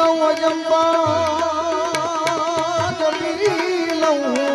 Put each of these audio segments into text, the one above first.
લઉં અજંબા લઉં.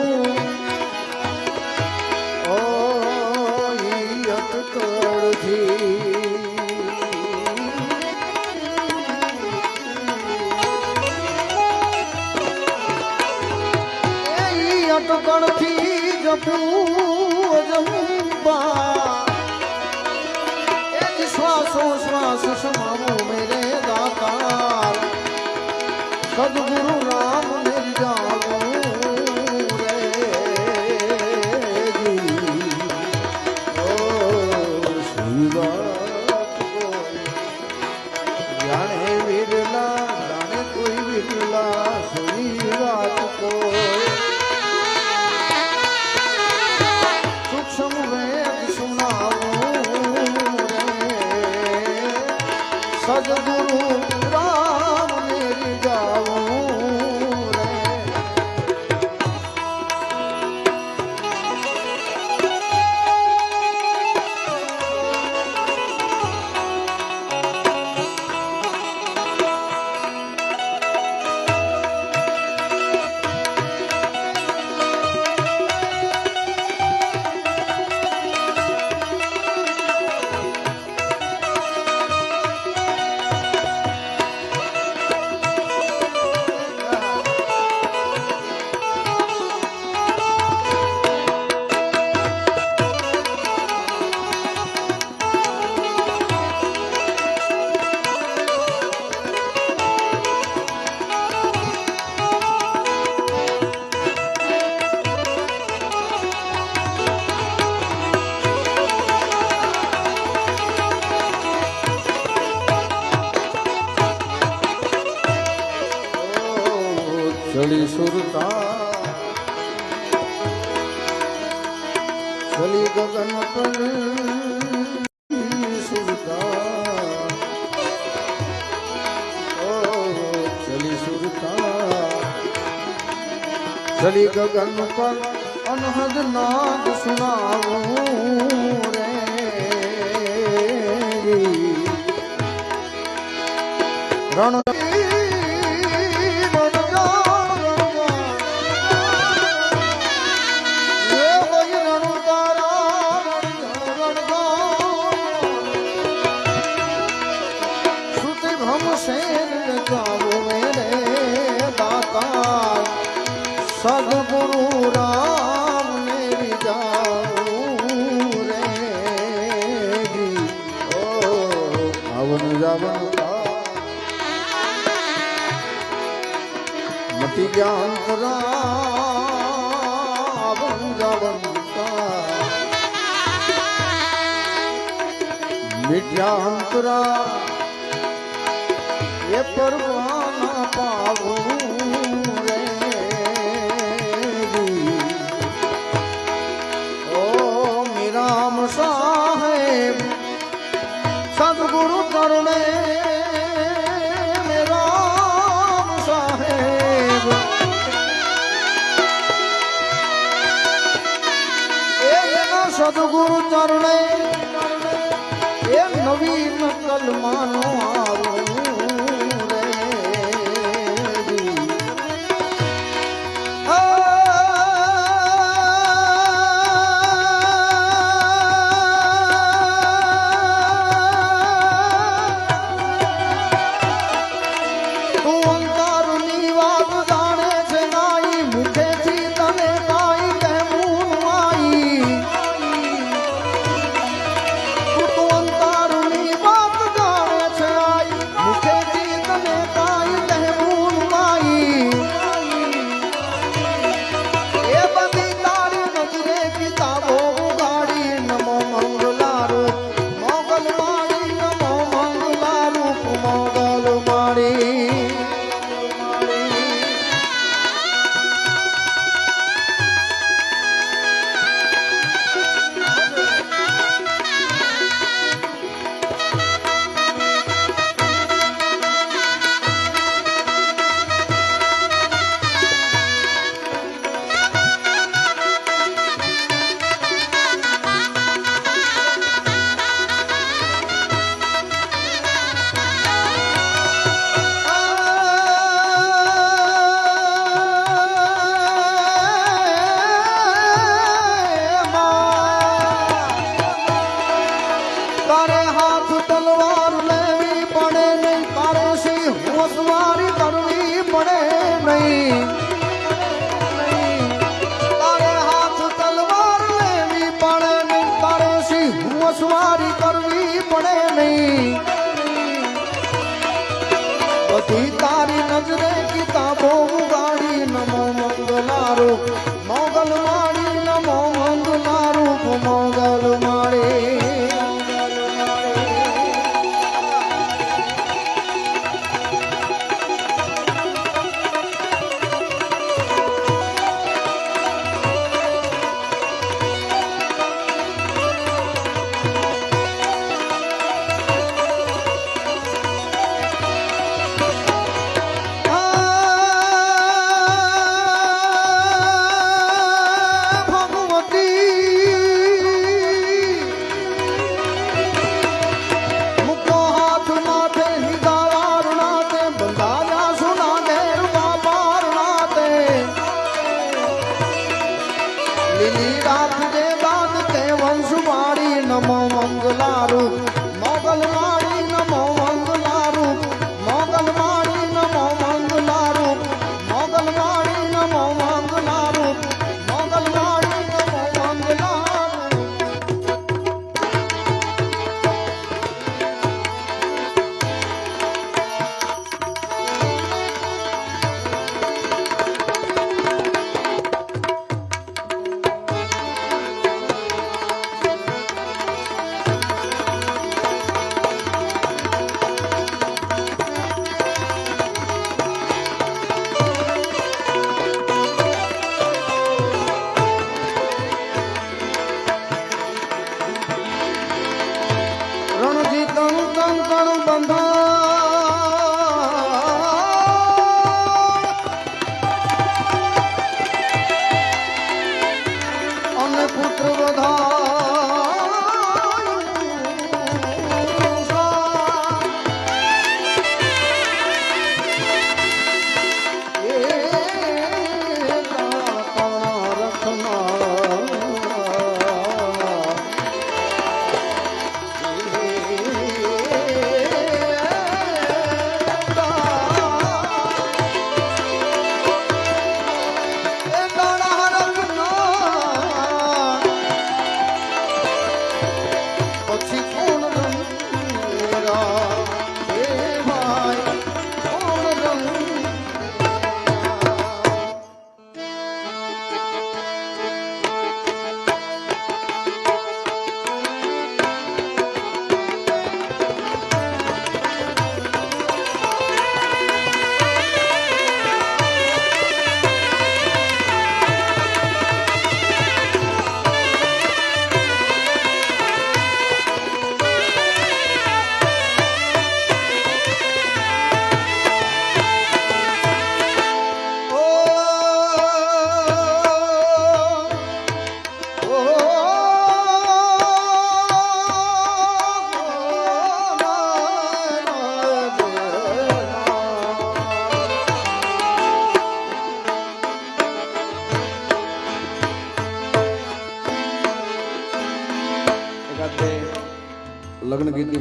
ગગન પર અનહદ નાદ સુનાવું રે રણ મીઠ્યા અંતરા એ પરવાના પાવું રે ઓ મીરામ સાહેબ સદગુરુ કરુણે પરણે એ નવીન કલમાનો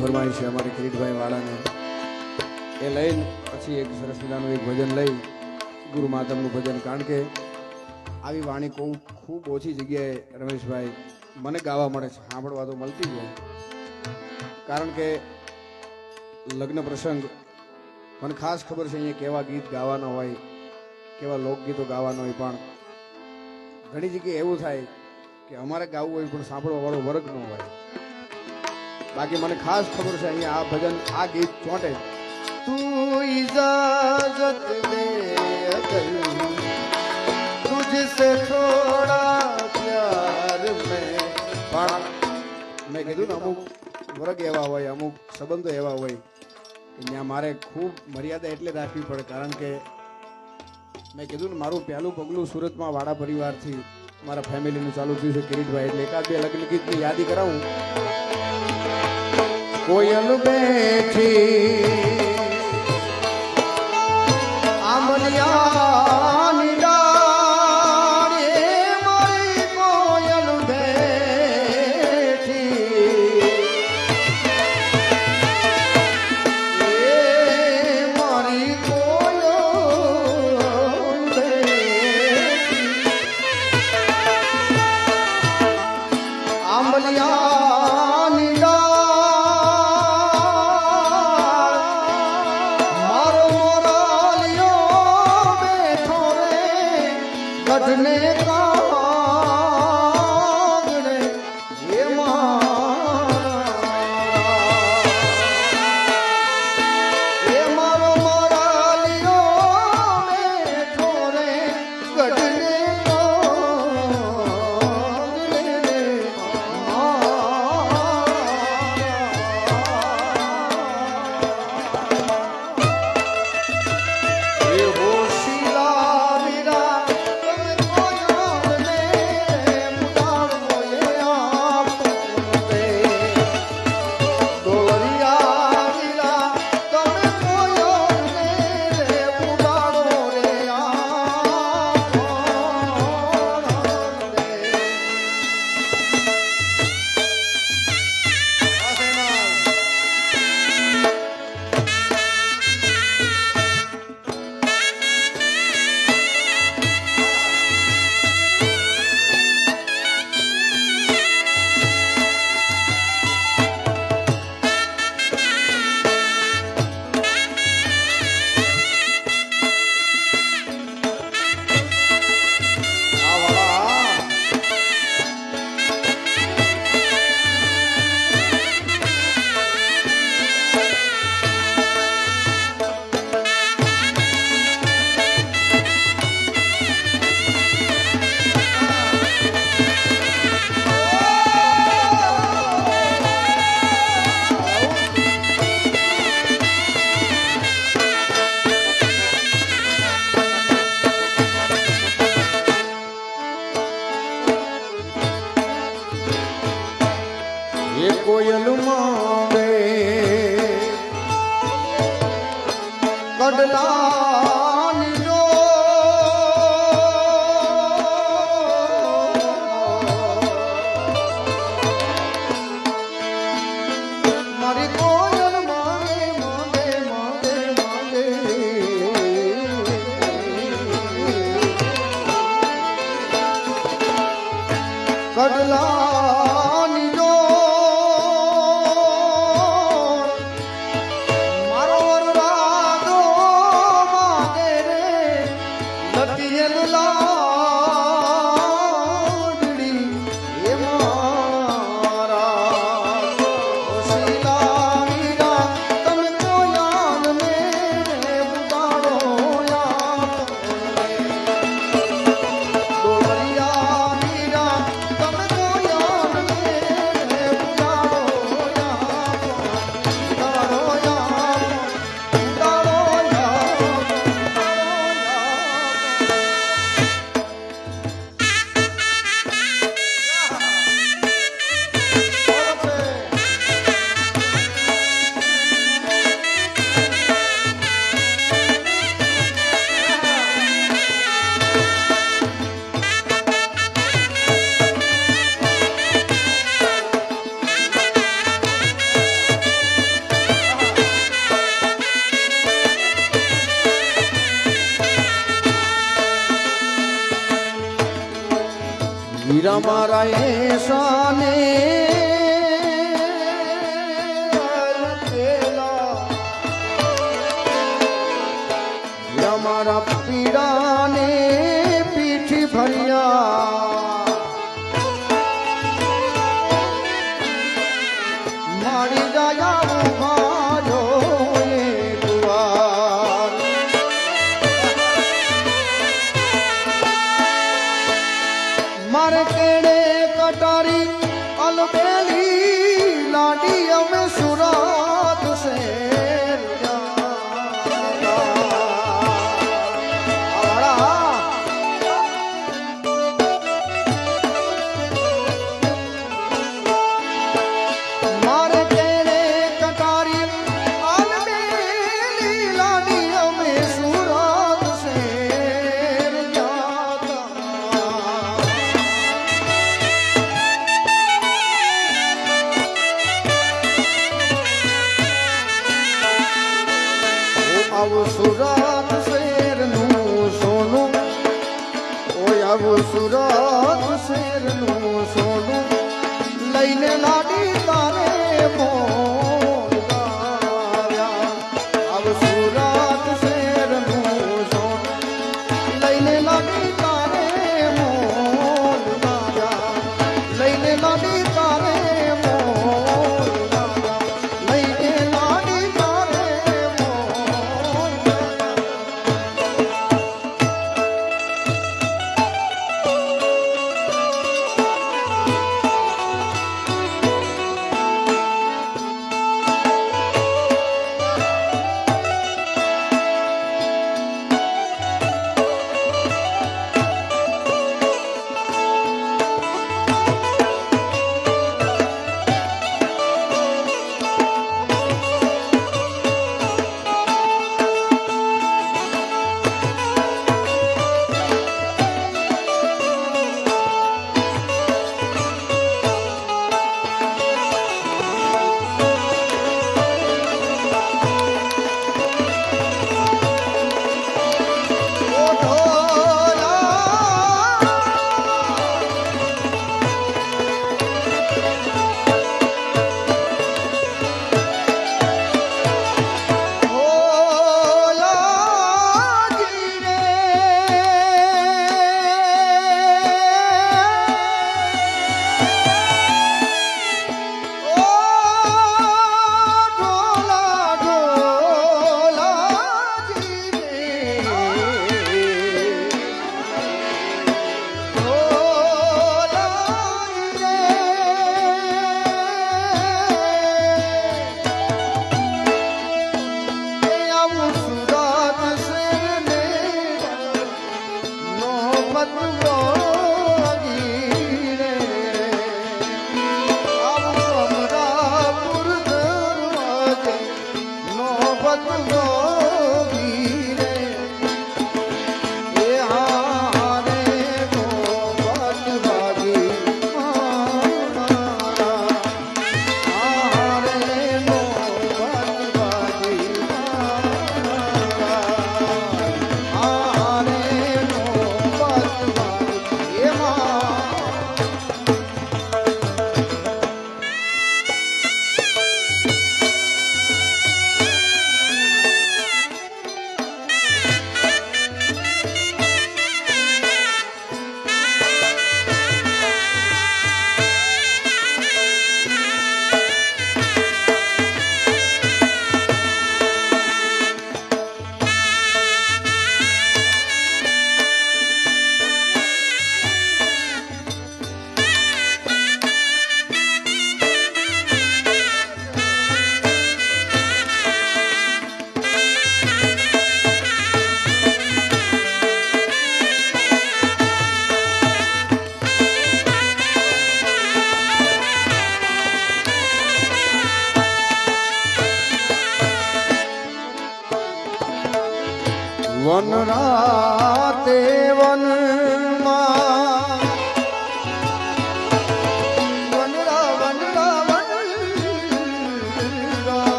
ફરમાઈ છે અમારી કિરીટભાઈ વાળાને. એ લઈને પછી એક સરસ મજાનું એક ભજન લઈ ગુરુ માતમનું ભજન. કારણ કે આવી વાણી કહું ખૂબ ઓછી જગ્યાએ રમેશભાઈ મને ગાવા મળે છે, સાંભળવા તો મળતી જ હોય. કારણ કે લગ્ન પ્રસંગ, મને ખાસ ખબર છે અહીંયા કેવા ગીત ગાવાના હોય, કેવા લોકગીતો ગાવાના હોય, પણ ઘણી જગ્યાએ એવું થાય કે અમારે ગાવું હોય પણ સાંભળવા વાળો વર્ગ ન હોય. બાકી મને ખાસ ખબર છે અહીંયા આ ભજન આ ગીત ચોંટે તું ઇજાજત મેં કીધું ને અમુક વર્ગ એવા હોય અમુક સંબંધો એવા હોય ત્યાં મારે ખૂબ મર્યાદા એટલે રાખવી પડે. કારણ કે મેં કીધું ને મારું પહેલું પગલું સુરતમાં વાડા પરિવારથી મારા ફેમિલીનું ચાલુ થયું છે કિરીટભાઈ, એટલે એકાદ બે લગ્ન ગીતની યાદી કરાવું. કોયલ બેઠી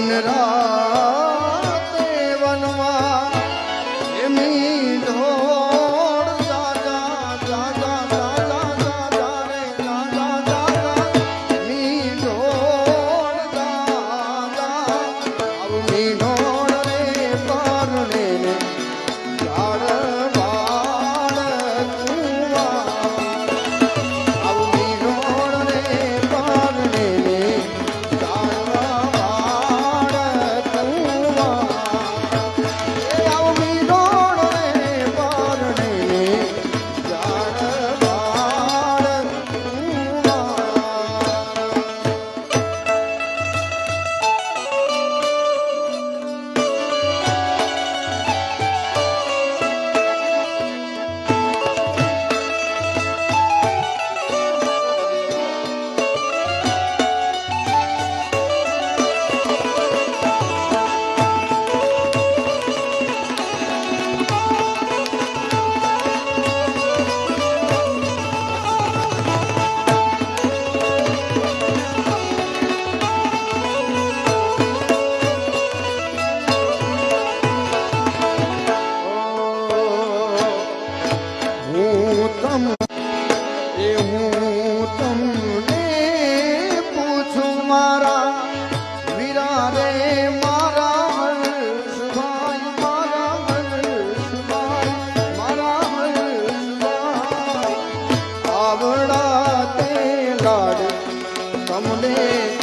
मन रा કાઢ તમને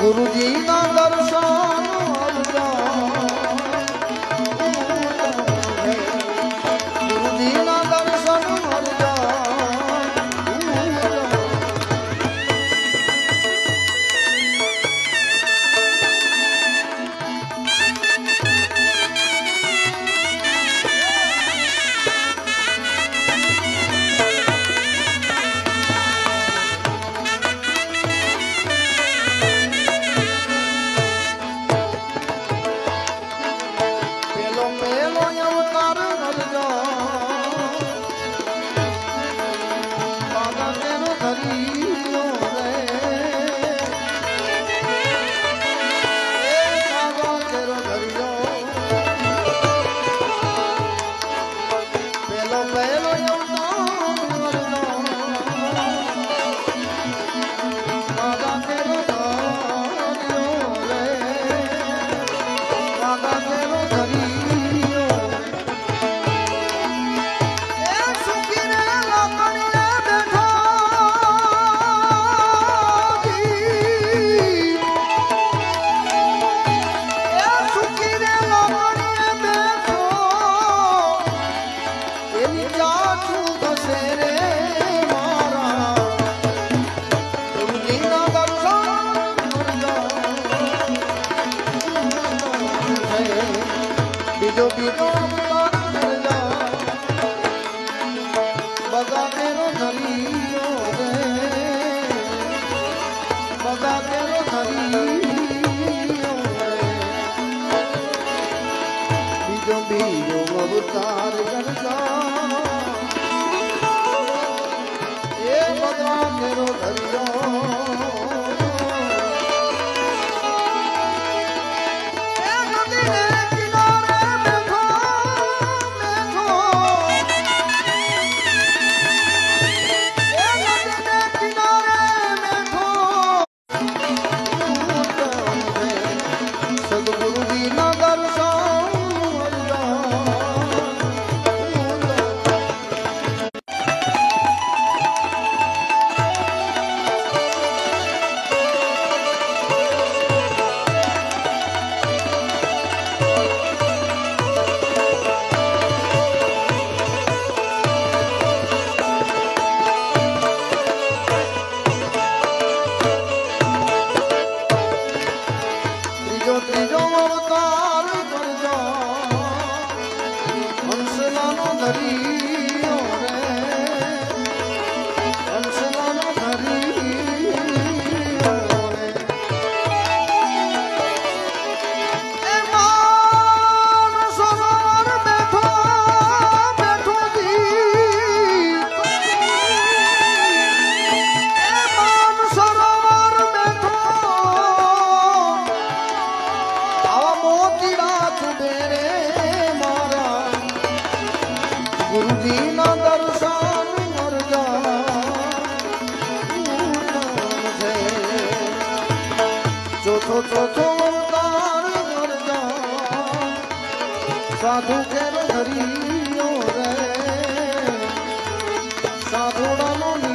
গুরুজি না দর্শন સાધુ કેર હરિયો રે? સાધુડાનો